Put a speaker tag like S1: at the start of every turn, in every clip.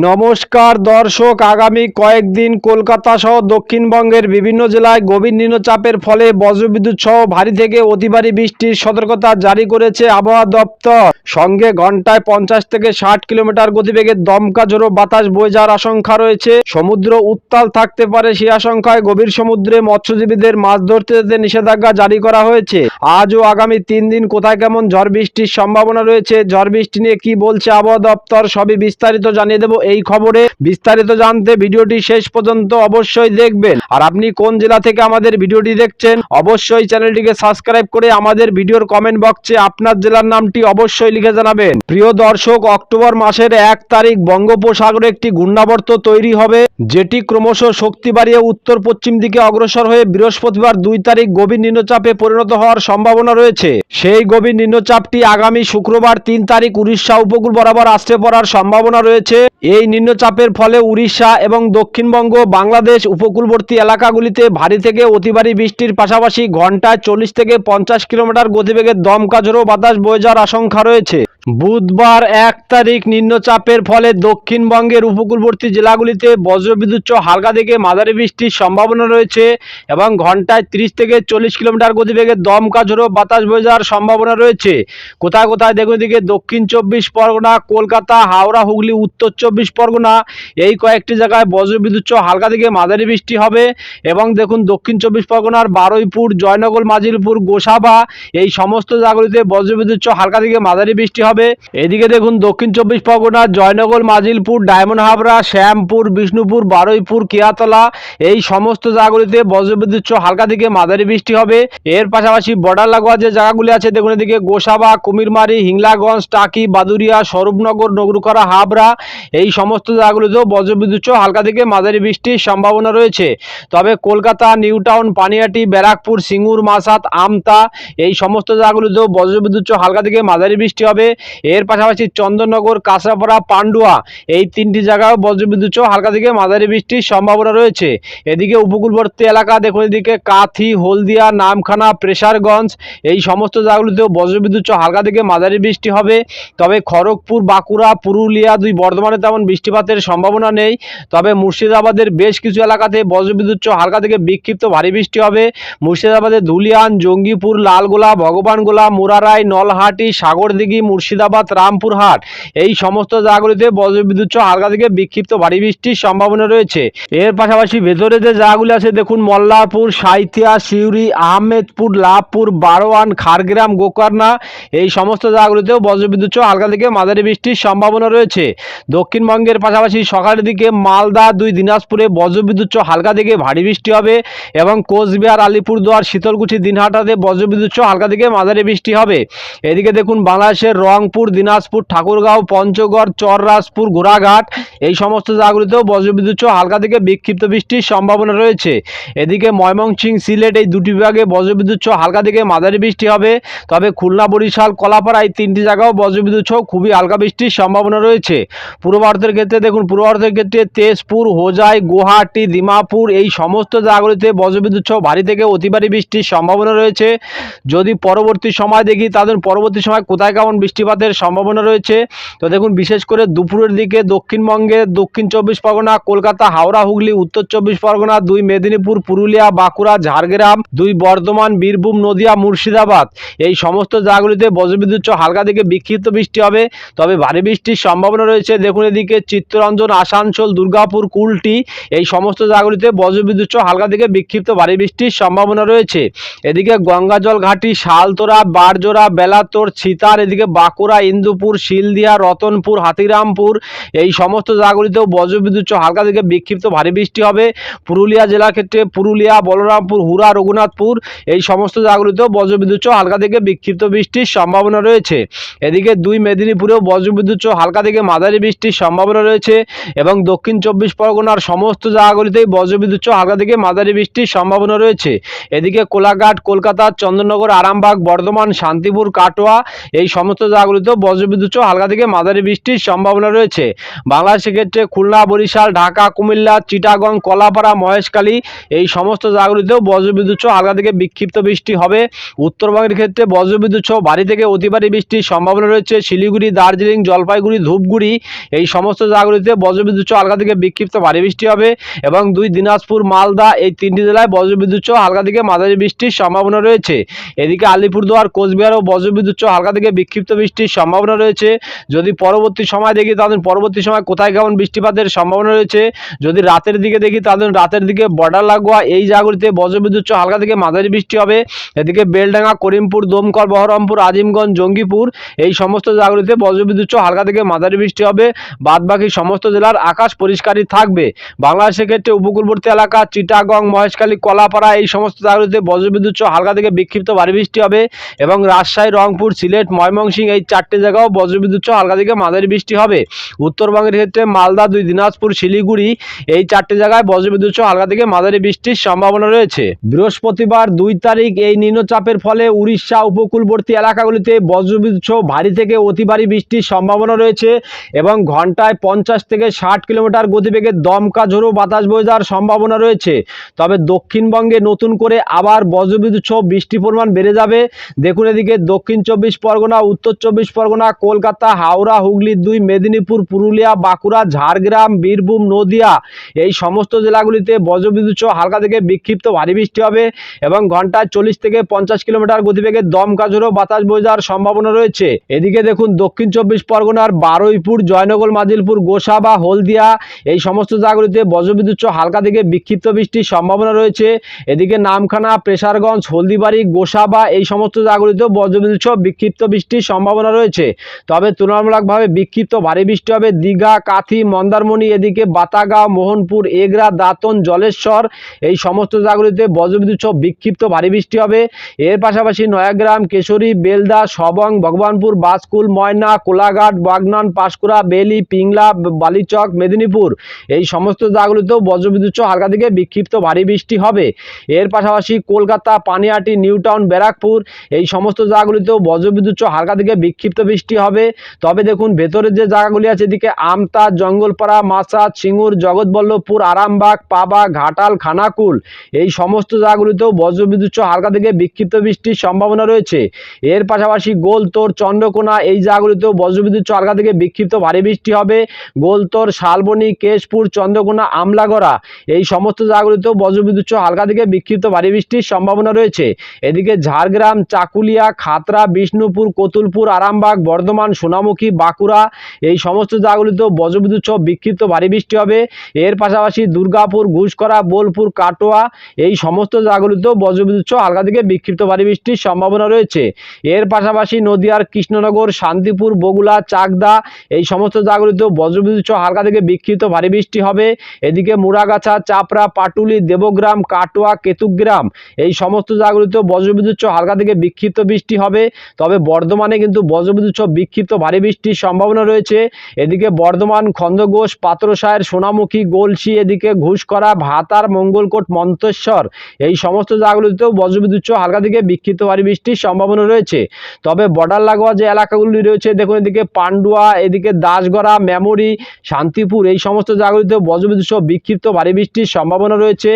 S1: নমস্কার দর্শক, আগামী কয়েকদিন কলকাতা সহ দক্ষিণবঙ্গের বিভিন্ন জেলায় গভীর নিম্নচাপের ফলে বজ্রবিদ্যুৎ সহ ভারী থেকে অতি ভারী বৃষ্টির সতর্কতা জারি করেছে আবহাওয়া দপ্তর। সঙ্গে ঘন্টায় পঞ্চাশ থেকে ষাট কিলোমিটার গতিবেগে দমকা জোরো বাতাস বয়ে যাওয়ার আশঙ্কা রয়েছে। সমুদ্র উত্তাল থাকতে পারে সেই আশঙ্কায় গভীর সমুদ্রে মৎস্যজীবীদের মাছ ধরতে যেতে নিষেধাজ্ঞা জারি করা হয়েছে। আজ ও আগামী তিন দিন কোথায় কেমন ঝড় বৃষ্টির সম্ভাবনা রয়েছে? ঝড় বৃষ্টি নিয়ে কি বলছে আবহাওয়া দপ্তর? সবই বিস্তারিত জানিয়ে দেবো এই খবরে বিস্তারিত জানতে ভিডিওটি শেষ পর্যন্ত অবশ্যই দেখবেন। আর আপনি কোন জেলা থেকে আমাদের ভিডিওটি দেখছেন, অবশ্যই চ্যানেলটিকে সাবস্ক্রাইব করে আমাদের ভিডিওর কমেন্ট বক্সে আপনার জেলার নামটি অবশ্যই লিখে জানাবেন। প্রিয় দর্শক, অক্টোবর মাসের এক তারিখ বঙ্গোপসাগরে একটি ঘূর্ণাবর্ত তৈরি হবে, যেটি ক্রমশ শক্তি বাড়িয়ে উত্তর পশ্চিম দিকে অগ্রসর হয়ে বৃহস্পতিবার দুই তারিখ গভীর নিম্নচাপে পরিণত হওয়ার সম্ভাবনা রয়েছে। সেই গভীর নিম্নচাপটি আগামী শুক্রবার তিন তারিখ উড়িষ্যা উপকূল বরাবর আসতে পড়ার সম্ভাবনা রয়েছে। এই নিম্নচাপের ফলে উড়িষ্যা এবং দক্ষিণবঙ্গ, বাংলাদেশ উপকূলবর্তী এলাকাগুলিতে ভারী থেকে অতি ভারী বৃষ্টির পাশাপাশি ঘন্টায় চল্লিশ থেকে পঞ্চাশ কিলোমিটার গতিবেগের দমকা ঝোড়ো বাতাস বয়ে যাওয়ার আশঙ্কা রয়েছে। বুধবার এক তারিখ নিম্নচাপের ফলে দক্ষিণবঙ্গের উপকূলবর্তী জেলাগুলিতে বজ্রবিদ্যুৎ হালকা থেকে মাঝারি বৃষ্টির সম্ভাবনা রয়েছে এবং ঘন্টায় তিরিশ থেকে চল্লিশ কিলোমিটার গতিবেগে দমকা ঝোড়ো বাতাস বয়ে যাওয়ার সম্ভাবনা রয়েছে। কোথায় কোথায় দেখুন দিকে দক্ষিণ চব্বিশ পরগনা, কলকাতা, হাওড়া, হুগলি, উত্তর চব্বিশ পরগনা এই কয়েকটি জায়গায় বজ্রবিদ্যুৎ হালকা থেকে মাঝারি বৃষ্টি হবে এবং দেখুন দক্ষিণ চব্বিশ পরগনার বারুইপুর জয়নগর মাজিলপুর, গোসাবা এই সমস্ত জায়গাগুলিতে বজ্রবিদ্যুৎ হালকা থেকে মাঝারি বৃষ্টি হবে। এদিকে দেখুন, দক্ষিণ চব্বিশ পরগনা, জয়নগর, মাজিলপুর, ডায়মন্ড হাবড়া, শ্যামপুর, বিষ্ণুপুর, বারুইপুর, কিয়াতলা, এই সমস্ত জায়গাগুলিতে বজ্রবিদ্যুৎ হালকা থেকে মাঝারি বৃষ্টি হবে। এর পাশাপাশি বর্ডার লাগোয়া যে জায়গাগুলি আছে, দেখুন এদিকে গোসাবা, কুমিরমারি, হিংলাগঞ্জ, টাকি, বাদুরিয়া, স্বরূপনগর নগরুকরা হাবড়া, এই সমস্ত জায়গাগুলিতেও বজ্রবিদ্যুৎ হালকা থেকে মাঝারি বৃষ্টির সম্ভাবনা রয়েছে। তবে কলকাতা নিউ টাউন পানিহাটি ব্যারাকপুর, সিঙ্গুর মাসাত আমতা, এই সমস্ত জায়গাগুলিতেও বজ্রবিদ্যুৎ হালকা থেকে মাঝারি বৃষ্টি হবে। এর পাশাপাশি চন্দননগর কাঁচরাপাড়া পান্ডুয়া এই তিনটি জায়গায় বজ্রবিদ্যুৎ সহ হালকা থেকে মাঝারি বৃষ্টির সম্ভাবনা রয়েছে। এদিকে উপকূলবর্তী এলাকা, দেখুন এদিকে কাথি, হলদিয়া, নামখানা, প্রেসারগঞ্জ এই সমস্ত জায়গাগুলিতেও বজ্রবিদ্যুৎ সহ হালকা থেকে মাঝারি বৃষ্টি হবে। তবে খড়গপুর, বাঁকুড়া, পুরুলিয়া, দুই বর্ধমানে তেমন বৃষ্টিপাতের সম্ভাবনা নেই। তবে মুর্শিদাবাদের বেশ কিছু এলাকাতে বজ্রবিদ্যুৎ সহ হালকা থেকে বিক্ষিপ্ত ভারী বৃষ্টি হবে। মুর্শিদাবাদের ধুলিয়ান, জঙ্গিপুর, লালগোলা, ভগবানগোলা, মুরারাই, নলহাটি, সাগরদিঘি মুর্শিদাবাদ রামপুরহাট এই সমস্ত জায়গাগুলিতে বজ্রবিদ্যুৎ সহ হালকা থেকে বিক্ষিপ্ত ভারী বৃষ্টির সম্ভাবনা রয়েছে। এর পাশাপাশি ভেতরে যে জায়গাগুলি আছে, দেখুন মল্লারপুর, সাইথিয়া, সিউড়ি, আহমেদপুর, লাভপুর, বারোয়ান খারগ্রাম গোকর্ণা, এই সমস্ত জায়গাগুলিতেও বজ্রবিদ্যুৎ সহ হালকা থেকে মাঝারি বৃষ্টির সম্ভাবনা রয়েছে। দক্ষিণবঙ্গের পাশাপাশি সকালের দিকে মালদা, দুই দিনাজপুরে বজ্রবিদ্যুৎ সহ হালকা থেকে ভারী বৃষ্টি হবে এবং কোচবিহার, আলিপুরদুয়ার, শীতলকুচি, দিনহাটাতে বজ্রবিদ্যুৎ সহ হালকা থেকে মাঝারি বৃষ্টি হবে। এদিকে দেখুন বাংলাদেশের রংপুর, দিনাজপুর, ঠাকুরগাঁও, পঞ্চগড়, চররাজপুর ঘোড়াঘাট এই সমস্ত জায়গাগুলিতেও বজ্রবিদ্যুৎ সহ হালকা থেকে বিক্ষিপ্ত বৃষ্টির সম্ভাবনা রয়েছে। এদিকে ময়মনসিংহ সিলেট এই দুটি বিভাগে বজ্রবিদ্যুৎ সহ হালকা থেকে মাঝারি বৃষ্টি হবে। তবে খুলনা, বরিশাল, কলাপাড়া এই তিনটি জায়গাও বজ্রবিদ্যুৎ সহ খুবই হালকা বৃষ্টির সম্ভাবনা রয়েছে। পূর্ব ভারতের ক্ষেত্রে দেখুন, পূর্ব ভারতের ক্ষেত্রে তেজপুর, হোজাই, গুয়াহাটি, দিমাপুর এই সমস্ত জায়গাগুলিতে বজ্রবিদ্যুৎ সহ ভারী থেকে অতি ভারী বৃষ্টির সম্ভাবনা রয়েছে। যদি পরবর্তী সময় দেখি তাদের পরবর্তী সময় কোথায় কেমন বৃষ্টিপাতের সম্ভাবনা রয়েছে। তো দেখুন, বিশেষ করে দুপুরের দিকে দক্ষিণবঙ্গে দক্ষিণ চব্বিশ পরগনা, কলকাতা, হাওড়া, হুগলি, উত্তর চব্বিশ পরগনা, দুই মেদিনীপুর, পুরুলিয়া, বাঁকুড়া, ঝাড়গ্রাম, দুই বর্ধমান, বীরভূম, নদিয়া, মুর্শিদাবাদ। এই সমস্ত জায়গাগুলিতে বজ্রবিদ্যুৎ হালকা থেকে বিক্ষিপ্ত বৃষ্টি হবে, তবে ভারী বৃষ্টির সম্ভাবনা রয়েছে। দেখুন, এদিকে চিত্তরঞ্জন, আসানসোল, দুর্গাপুর, কুলটি, এই সমস্ত জায়গাগুলিতে বজ্রবিদ্যুৎ হালকা থেকে বিক্ষিপ্ত ভারী বৃষ্টির সম্ভাবনা রয়েছে। এদিকে গঙ্গাজল ঘাটি, শালতোরা, বারজোড়া, বেলাতোর ছিতার এদিকে বাঁকুড়া ইন্দুপুর, শিলদিয়া, রতনপুর, হাতিরামপুর, এই সমস্ত জায়গাগুলিতেও বজ্রবিদ্যুৎ হালকা থেকে বিক্ষিপ্ত ভারী বৃষ্টি হবে। পুরুলিয়া জেলার ক্ষেত্রে পুরুলিয়া, বলরামপুর হুরা রঘুনাথপুর, এই সমস্ত জায়গাগুলিতেও বজ্রবিদ্যুৎ হালকা থেকে বিক্ষিপ্ত বৃষ্টির সম্ভাবনা রয়েছে। এদিকে দুই মেদিনীপুরেও বজ্রবিদ্যুৎ হালকা থেকে মাঝারি বৃষ্টির সম্ভাবনা রয়েছে এবং দক্ষিণ চব্বিশ পরগনার সমস্ত জায়গাগুলিতেই বজ্রবিদ্যুৎ হালকা থেকে মাঝারি বৃষ্টির সম্ভাবনা রয়েছে। এদিকে কোলাঘাট, কলকাতা চন্দ্রনগর আরামবাগ, বর্ধমান, শান্তিপুর, কাটোয়া, এই সমস্ত জায়গা জায়গাগুলিতেও বজ্রবিদ্যুৎ সহ হালকা থেকে মাঝারি বৃষ্টির সম্ভাবনা রয়েছে। বাংলাদেশের ক্ষেত্রে খুলনা, বরিশাল, ঢাকা, কুমিল্লা, চিটাগং, কলাপাড়া, মহেশখালী এই সমস্ত জায়গাগুলিতেও বজ্রবিদ্যুৎ সহ হালকা থেকে বিক্ষিপ্ত বৃষ্টি হবে। উত্তরবঙ্গের ক্ষেত্রে বজ্রবিদ্যুৎ সহ ভারী থেকে অতি ভারী বৃষ্টির সম্ভাবনা রয়েছে। শিলিগুড়ি, দার্জিলিং, জলপাইগুড়ি, ধূপগুড়ি এই সমস্ত জায়গাগুলিতে বজ্রবিদ্যুৎ সহ হালকা থেকে বিক্ষিপ্ত ভারী বৃষ্টি হবে এবং দুই দিনাজপুর, মালদা এই তিনটি জেলায় বজ্রবিদ্যুৎ সহ হালকা থেকে মাঝারি বৃষ্টির সম্ভাবনা রয়েছে। এদিকে আলিপুরদুয়ার কোচবিহার ও বজ্রবিদ্যুৎ সহ হালকা থেকে বিক্ষিপ্ত বৃষ্টির সম্ভাবনা রয়েছে। যদি পরবর্তী সময় দেখি তাদের পরবর্তী সময় কোথায় কেমন বৃষ্টিপাতের সম্ভাবনা রয়েছে? যদি রাতের দিকে দেখি তাদের রাতের দিকে বর্ডার লাগোয়া, এই জায়গাগুলিতে বজ্রবিদ্যুৎ হালকা থেকে মাঝারি বৃষ্টি হবে। এদিকে বেলডাঙ্গা, করিমপুর, দমকল, বহরমপুর, আজিমগঞ্জ, জঙ্গিপুর, এই সমস্ত জায়গাগুলিতে বজ্রবিদ্যুৎ হালকা থেকে মাঝারি বৃষ্টি হবে। বাদ বাকি সমস্ত জেলার আকাশ পরিষ্কারই থাকবে। বাংলাদেশের ক্ষেত্রে উপকূলবর্তী এলাকা, চিটাগং, মহেশখালী, কলাপাড়া, এই সমস্ত জায়গাগুলিতে বজ্রবিদ্যুৎ হালকা থেকে বিক্ষিপ্ত ভারী বৃষ্টি হবে। এবং রাজশাহী, রংপুর, সিলেট, ময়মনসিংহ, এই চারটে জায়গাও বজ্রবিদ্যুৎ সহ হালকা থেকে মাঝারি বৃষ্টি হবে। উত্তরবঙ্গের ক্ষেত্রে মালদা, দুই দিনাজপুর, শিলিগুড়ি এই চারটে জায়গায় বজ্রবিদ্যুৎ সহ হালকা থেকে মাঝারি বৃষ্টির সম্ভাবনা রয়েছে। বৃহস্পতিবার দুই তারিখ এই নিম্নচাপের ফলে উড়িষ্যা, উপকূলবর্তী এলাকাগুলিতে বজ্রবিদ্যুৎ সহ ভারী থেকে অতি ভারী বৃষ্টির সম্ভাবনা রয়েছে এবং ঘন্টায় পঞ্চাশ থেকে ষাট কিলোমিটার গতিবেগে দমকা ঝোড়ো বাতাস বয়ে যাওয়ার সম্ভাবনা রয়েছে। তবে দক্ষিণবঙ্গে নতুন করে আবার বজ্রবিদ্যুৎ সহ বৃষ্টির পরিমাণ বেড়ে যাবে। দেখুন এদিকে দক্ষিণ চব্বিশ পরগনা, উত্তর চব্বিশ পরগনা, কলকাতা, হাওড়া, হুগলি, দুই, মেদিনীপুর, পুরুলিয়া, বাঁকুড়া, ঝাড়গ্রাম, বীরভূম, নদিয়া এই সমস্ত জেলাগুলিতে বজ্রবিদ্যুৎ সহ হালকা থেকে বিক্ষিপ্ত ভারী বৃষ্টি হবে এবং ঘন্টায় চল্লিশ থেকে পঞ্চাশ কিলোমিটার গতিবেগে দমকা ঝোড়ো বাতাস বয়ে যাওয়ার সম্ভাবনা রয়েছে। এদিকে দেখুন, দক্ষিণ চব্বিশ পরগনার বারুইপুর, জয়নগর, মাজিলপুর গোসা বা হলদিয়া এই সমস্ত জায়গাগুলিতে বজ্রবিদ্যুৎ সহ হালকা থেকে বিক্ষিপ্ত বৃষ্টির সম্ভাবনা রয়েছে। এদিকে নামখানা, প্রেসারগঞ্জ, হলদিবাড়ি, গোসাবা এই সমস্ত জায়গাগুলিতেও বজ্রবিদ্যুৎ সহ বিক্ষিপ্ত বৃষ্টির সম্ভাবনা রয়েছে। তবে তুলনামূলকভাবে বিক্ষিপ্ত ভারী বৃষ্টি হবে দীঘা, কাথি, মন্দারমণি, এদিকে বাতাগাঁও, মোহনপুর, এগরা, দাঁতন, জলেশ্বর, এই সমস্ত জায়গাগুলিতে বজ্রবিদ্যুৎ সহ বিক্ষিপ্ত ভারী বৃষ্টি হবে। এর পাশাপাশি নয়াগ্রাম, কেশরী, বেলদা, সবং, ভগবানপুর, বাসকুল, ময়না, কোলাঘাট, বাগনান, পাঁশকুড়া, বেলি, পিংলা, বালিচক, মেদিনীপুর, এই সমস্ত জায়গাগুলিতেও বজ্রবিদ্যুৎ সহ হালকা থেকে বিক্ষিপ্ত ভারী বৃষ্টি হবে। এর পাশাপাশি কলকাতা, পানিহাটি, নিউটাউন, ব্যারাকপুর, এই সমস্ত জায়গাগুলিতেও বজ্রবিদ্যুৎ সহ হালকা থেকে বিক্ষিপ্ত বৃষ্টি হবে। তবে দেখুন, ভেতরের যে জায়গাগুলি আছে, এদিকে আমতা, জঙ্গলপাড়া মাসাদ সিঙ্গুর, জগৎবল্লভপুর, আরামবাগ, পাবা, ঘাটাল, খানাকুল, এই সমস্ত জায়গাগুলিতেও বজ্রবিদ্যুৎ হালকা থেকে বিক্ষিপ্ত বৃষ্টির সম্ভাবনা রয়েছে। এর পাশাপাশি গোলতোর, চন্দ্রকোনা, এই জায়গাগুলিতেও বজ্রবিদ্যুৎ হালকা থেকে বিক্ষিপ্ত ভারী বৃষ্টি হবে। গোলতোর, শালবনী, কেশপুর, চন্দ্রকোনা, আমলাগড়া, এই সমস্ত জায়গাগুলিতেও বজ্রবিদ্যুৎ হালকা থেকে বিক্ষিপ্ত ভারী বৃষ্টির সম্ভাবনা রয়েছে। এদিকে ঝাড়গ্রাম, চাকুলিয়া, খাতরা, বিষ্ণুপুর, কতুলপুর আরামবাগ, বর্ধমান, সোনামুখী, বাঁকুড়া, এই সমস্ত জায়গাগুলিতেও বজ্রবিদ্যুৎ সহ বিক্ষিপ্ত ভারী বৃষ্টি হবে। এর পাশাপাশি দুর্গাপুর ঘুষকরা বোলপুর, কাটোয়া, এই সমস্ত জায়গাগুলিতেও বজ্রবিদ্যুৎ সহ হালকা থেকে বিক্ষিপ্ত ভারী বৃষ্টির সম্ভাবনা রয়েছে। এর পাশাপাশি নদিয়ার কৃষ্ণনগর, শান্তিপুর বগুলা চাকদা, এই সমস্ত জায়গাগুলিতেও বজ্রবিদ্যুৎ সহ হালকা থেকে বিক্ষিপ্ত ভারী বৃষ্টি হবে। এদিকে মুরাগাছা চাপড়া, পাটুলি, দেবগ্রাম, কাটোয়া কেতুগ্রাম এই সমস্ত জায়গাগুলিতেও বজ্রবিদ্যুৎ সহ হালকা থেকে বিক্ষিপ্ত বৃষ্টি হবে। তবে বর্ধমানে কিন্তু বজ্রবিদ্যুৎ সহ বিক্ষিপ্ত ভারী বৃষ্টির সম্ভাবনা রয়েছে। এদিকে বর্ধমান খন্দঘোষ পাত্রসায়ের সোনামুখী, গোলসি, এদিকে ঘুষকরা ভাতার, মঙ্গলকোট, মন্তেশ্বর এই সমস্ত জায়গাগুলিতেও বজ্রবিদ্যুৎ সহ হালকা থেকে বিক্ষিপ্ত ভারী বৃষ্টির সম্ভাবনা রয়েছে। তবে বর্ডার লাগোয়া যে এলাকাগুলি রয়েছে, দেখুন এদিকে পান্ডুয়া, এদিকে দাসগড়া, মেমরি, শান্তিপুর এই সমস্ত জায়গাগুলিতে বজ্রবিদ্যুৎ সহ বিক্ষিপ্ত ভারী বৃষ্টির সম্ভাবনা রয়েছে।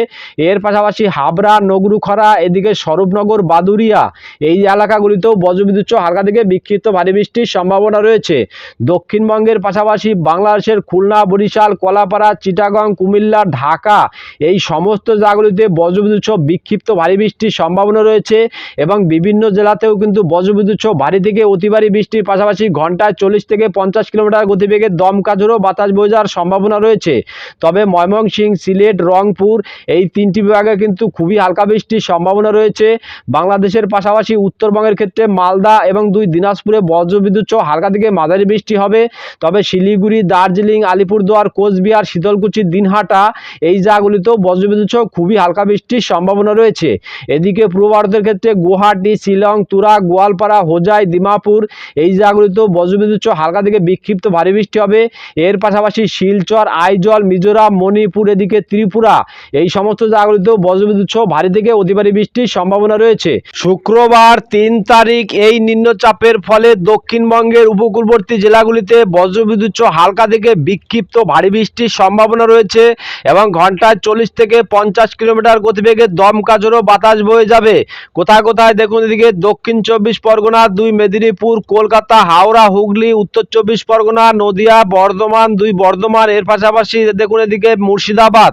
S1: এর পাশাপাশি হাবড়া, নগরুখরা, এদিকে স্বরূপনগর, বাদুরিয়া এই এলাকাগুলিতেও বজ্রবিদ্যুৎ সহ হালকা থেকে বিক্ষিপ্ত ভারী বৃষ্টির সম্ভাবনা রয়েছে। দক্ষিণবঙ্গের পাশাপাশি বাংলাদেশের খুলনা, বরিশাল, কলাপাড়া, চিটাগং, কুমিল্লা, ঢাকা এই সমস্ত জায়গাগুলিতে বজ্রবিদ্যুৎ সহ বিক্ষিপ্ত ভারী বৃষ্টির সম্ভাবনা রয়েছে এবং বিভিন্ন জেলাতেও কিন্তু বজ্রবিদ্যুৎ সহ ভারী থেকে অতি ভারী বৃষ্টির পাশাপাশি ঘন্টায় চল্লিশ থেকে পঞ্চাশ কিলোমিটার গতিবেগে দমকা ঝোড়ো বাতাস বয়ে যাওয়ার সম্ভাবনা রয়েছে। তবে ময়মনসিংহ, সিলেট, রংপুর এই তিনটি বিভাগে কিন্তু খুবই হালকা বৃষ্টির সম্ভাবনা রয়েছে। বাংলাদেশের পাশাপাশি উত্তরবঙ্গের ক্ষেত্রে মালদা এবং দুই দিনাজপুরে বজ্রবিদ্যুৎ সহ হালকা থেকে মাঝারি বৃষ্টি হবে। তবে শিলিগুড়ি, দার্জিলিং, আলিপুরদুয়ার, কোচবিহার, শীতলকুচি, দিনহাটা এই জায়গাগুলিতেও বজ্রবিদ্যুৎ সহ খুবই হালকা বৃষ্টির সম্ভাবনা রয়েছে। এদিকে পূর্ব ভারতের ক্ষেত্রে গুয়াহাটি, শিলং, তুরা, গোয়ালপাড়া, হোজাই, দিমাপুর এই জায়গাগুলিতেও বজ্রবিদ্যুৎ সহ হালকা থেকে বিক্ষিপ্ত ভারী বৃষ্টি হবে। এর পাশাপাশি শিলচর, আইজল, মিজোরাম, মণিপুর, এদিকে ত্রিপুরা এই সমস্ত জায়গাগুলিতেও বজ্রবিদ্যুৎ সহ ভারী থেকে অতি ভারী বৃষ্টির সম্ভাবনা রয়েছে। শুক্রবার তিন তারিখ এই নিম্নচাপের ফলে ফলে দক্ষিণবঙ্গের উপকূলবর্তী জেলাগুলিতে বজ্রবিদ্যুৎ হালকা থেকে বিক্ষিপ্ত ভারী বৃষ্টির সম্ভাবনা রয়েছে এবং ঘন্টায় চল্লিশ থেকে পঞ্চাশ কিলোমিটার গতিবেগে দমকা ঝোড়ো বাতাস বয়ে যাবে। কোথায় কোথায় দেখুন এদিকে দক্ষিণ চব্বিশ পরগনা, দুই মেদিনীপুর, কলকাতা, হাওড়া, হুগলি, উত্তর চব্বিশ পরগনা, নদিয়া, বর্ধমান, দুই বর্ধমান, এর পাশাপাশি দেখুন এদিকে মুর্শিদাবাদ।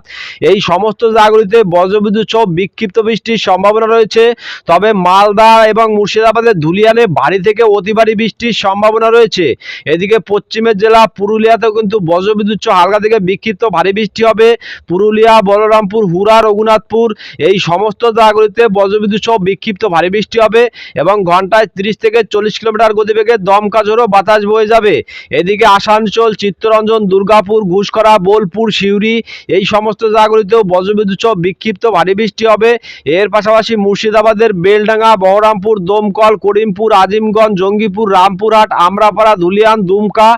S1: এই সমস্ত জায়গাগুলিতে বজ্রবিদ্যুৎ সহ বিক্ষিপ্ত বৃষ্টির সম্ভাবনা রয়েছে। তবে মালদা এবং মুর্শিদাবাদের ধুলিয়ানে ভারী থেকে অতি ভারী বৃষ্টির সম্ভাবনা রয়েছে। এদিকে পশ্চিমের জেলা পুরুলিয়াতেও কিন্তু বজ্রবিদ্যুৎ হালকা থেকে বিক্ষিপ্ত ভারী বৃষ্টি হবে। পুরুলিয়া, বলরামপুর হুরা রঘুনাথপুর এই সমস্ত জায়গাগুলিতে বজ্রবিদ্যুৎ সহ বিক্ষিপ্ত ভারী বৃষ্টি হবে এবং ঘন্টায় তিরিশ থেকে চল্লিশ কিলোমিটার গতিবেগে দমকা ঝোড়ো বাতাস বয়ে যাবে। এদিকে আসানসোল, চিত্তরঞ্জন, দুর্গাপুর ঘুষকরা বোলপুর, সিউড়ি এই সমস্ত জায়গাগুলিতেও বজ্রবিদ্যুৎ সহ বিক্ষিপ্ত ভারী বৃষ্টি হবে। এর পাশাপাশি মুর্শিদাবাদের বেলডাঙ্গা, বহরামপুর, দমকল, করিমপুর, আজিমগঞ্জ জঙ্গিপুর রামপুরহাট, আমরাপাড়া, ধুলিয়ান, দুমকা,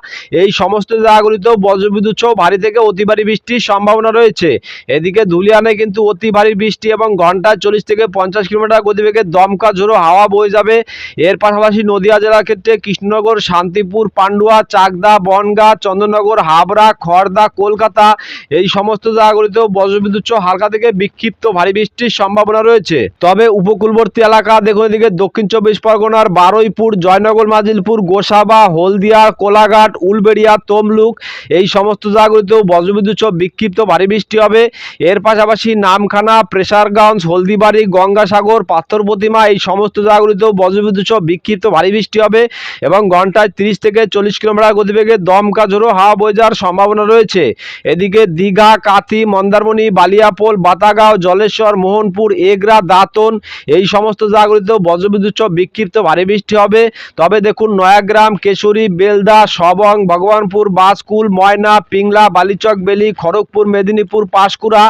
S1: এই সমস্ত জায়গাগুলিতেও বজ্রবিদ্যুৎ সহ ভারী থেকে অতি ভারী বৃষ্টির সম্ভাবনা রয়েছে। এদিকে ধুলিয়ানে কিন্তু অতি ভারী বৃষ্টি এবং ঘন্টায় চল্লিশ থেকে পঞ্চাশ কিলোমিটার গতিবেগে দমকা ঝোড়ো হাওয়া বয়ে যাবে। এর পাশাপাশি নদিয়া জেলার ক্ষেত্রে কৃষ্ণনগর, শান্তিপুর, পান্ডুয়া, চাকদা, বনগাঁ চন্দননগর হাবড়া খড়দা কলকাতা এই সমস্ত জায়গাগুলিতেও বজ্রবিদ্যুৎ সহ হালকা থেকে বিক্ষিপ্ত ভারী বৃষ্টির সম্ভাবনা রয়েছে। তবে উপকূলবর্তী এলাকা, দেখুন এদিকে দক্ষিণ চব্বিশ পরগনার বারুইপুর, জয়নগর মাজিলপুর, গোসাবা, হলদিয়া, কোলাঘাট, উলবেড়িয়া, তমলুক এই সমস্ত জায়গাগুলিতেও বজ্রবিদ্যুৎ সহ বিক্ষিপ্ত ভারী বৃষ্টি হবে। এর পাশাপাশি নামখানা, প্রেসারগঞ্জ, হলদিবাড়ি, গঙ্গাসাগর, পাথর প্রতিমা এই সমস্ত জায়গাগুলিতেও বজ্রবিদ্যুৎ সহ বিক্ষিপ্ত ভারী বৃষ্টি হবে এবং ঘন্টায় তিরিশ থেকে চল্লিশ কিলোমিটার গতিবেগে দমকা ঝোড়ো হাওয়া বয়ে যাওয়ার সম্ভাবনা রয়েছে। এদিকে দীঘা, কাথি, মন্দারমণি, বালিয়াপোল, বাতাগাঁও, জলেশ্বর, মোহনপুর, এগরা, দাঁতন এই সমস্ত জায়গাগুলিতেও বজ্রবিদ্যুৎ সহ বিক্ষিপ্ত ভারী বৃষ্টি হবে। তবে দেখুন, নয়াগ্রাম, কেশরী, বেলদা, সবং, ভগবানপুর বাসকুল ময়না, পিংলা, বালিচক, বেলি, খড়গপুর, মেদিনীপুর, পাঁশকুড়া,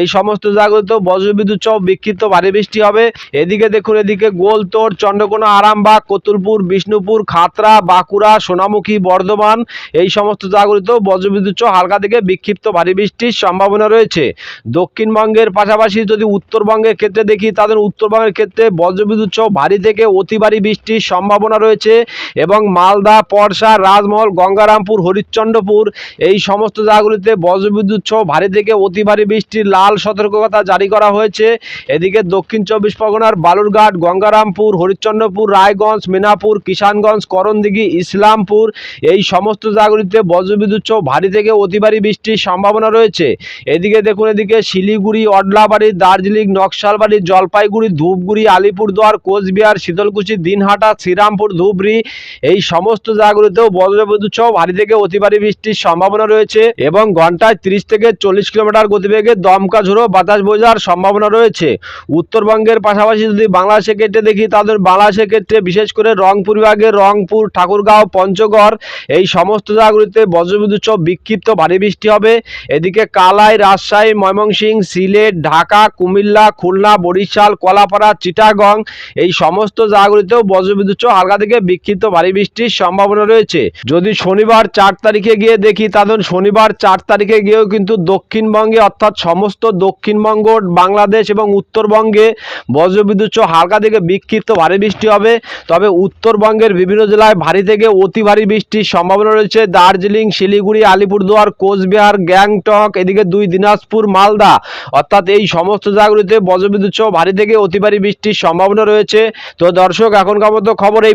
S1: এই সমস্ত জায়গাগুলিতেও বজ্রবিদ্যুৎ সহ বিক্ষিপ্ত ভারী বৃষ্টি হবে। এদিকে দেখুন, এদিকে গোলতোড়, চন্দ্রকোনা, আরামবাগ, কতুলপুর, বিষ্ণুপুর খাতরা বাঁকুড়া, সোনামুখী, বর্ধমান, এই সমস্ত জায়গাগুলিতেও বজ্রবিদ্যুৎ সহ হালকা থেকে বিক্ষিপ্ত ভারী বৃষ্টির সম্ভাবনা রয়েছে। দক্ষিণবঙ্গের পাশাপাশি যদি উত্তরবঙ্গের ক্ষেত্রে দেখি, তাদের উত্তরবঙ্গের ক্ষেত্রে বজ্রবিদ্যুৎ সহ ভারী থেকে অতি ভারী বৃষ্টির সম্ভাবনা রয়েছে। এবং মালদা, পরশা, রাজমহল, গঙ্গারামপুর, হরিশ্চন্দ্রপুর, এই সমস্ত জায়গাগুলিতে বজ্রবিদ্যুৎ সহ ভারী থেকে অতি ভারী বৃষ্টির লাল সতর্কতা জারি করা হয়েছে। এদিকে দক্ষিণ চব্বিশ পরগনার বালুরঘাট, গঙ্গারামপুর, হরিশ্চন্দ্রপুর, রায়গঞ্জ, মিনাপুর, কিষানগঞ্জ, করণদিঘি, ইসলামপুর, এই সমস্ত জায়গাগুলিতে বজ্রবিদ্যুৎ সহ ভারী থেকে অতি ভারী বৃষ্টির সম্ভাবনা রয়েছে। এদিকে দেখুন এদিকে শিলিগুড়ি, অডলাবাড়ি, দার্জিলিং, নকশালবাড়ি, জলপাইগুড়ি, ধূপগুড়ি, আলিপুরদুয়ার, কোচবিহার, শীতলকুচি, দিনহাটা, শ্রীরামপুর ধুবড়ি, এই সমস্ত জায়গাগুলিতেও বজ্রবিদ্যুৎ সহ ভারী থেকে অতি ভারী বৃষ্টির সম্ভাবনা রয়েছে এবং ঘন্টায় তিরিশ থেকে চল্লিশ কিলোমিটার গতিবেগে দমকা ঝোড়ো বাতাস বোঝার সম্ভাবনা রয়েছে। উত্তরবঙ্গের পাশাপাশি যদি বাংলাদেশের ক্ষেত্রে দেখি তাদের বাংলাদেশের ক্ষেত্রে বিশেষ করে রংপুর বিভাগের রংপুর, ঠাকুরগাঁও, পঞ্চগড়, এই সমস্ত জায়গাগুলিতে বজ্রবিদ্যুৎ সহ বিক্ষিপ্ত ভারী বৃষ্টি হবে। এদিকে কালাই, রাজশাহী, ময়মনসিংহ, সিলেট, ঢাকা, কুমিল্লা, খুলনা, বরিশাল, কলাপাড়া, চিটাগং, এই সমস্ত জায়গাগুলিতেও বজ্রবিদ্যুৎ সহ হালকা থেকে বিক্ষিপ্ত ভারী বৃষ্টির সম্ভাবনা রয়েছে। যদি শনিবার চার তারিখে গিয়ে দেখি তাদের শনিবার চার তারিখে গিয়েও কিন্তু দক্ষিণবঙ্গে, অর্থাৎ সমস্ত দক্ষিণবঙ্গ, বাংলাদেশ এবং উত্তরবঙ্গে বজ্রবিদ্যুৎ হালকা থেকে বিক্ষিপ্ত ভারী বৃষ্টি হবে। তবে উত্তরবঙ্গের বিভিন্ন জেলায় ভারী থেকে অতি ভারী বৃষ্টির সম্ভাবনা রয়েছে। দার্জিলিং, শিলিগুড়ি, আলিপুরদুয়ার, কোচবিহার, গ্যাংটক, এদিকে দুই, দিনাজপুর, মালদা, অর্থাৎ এই সমস্ত জায়গাগুলিতে বজ্রবিদ্যুৎ ভারী থেকে অতি ভারী বৃষ্টির সম্ভাবনা রয়েছে। তো দর্শক, এখনকার মতো খবর এই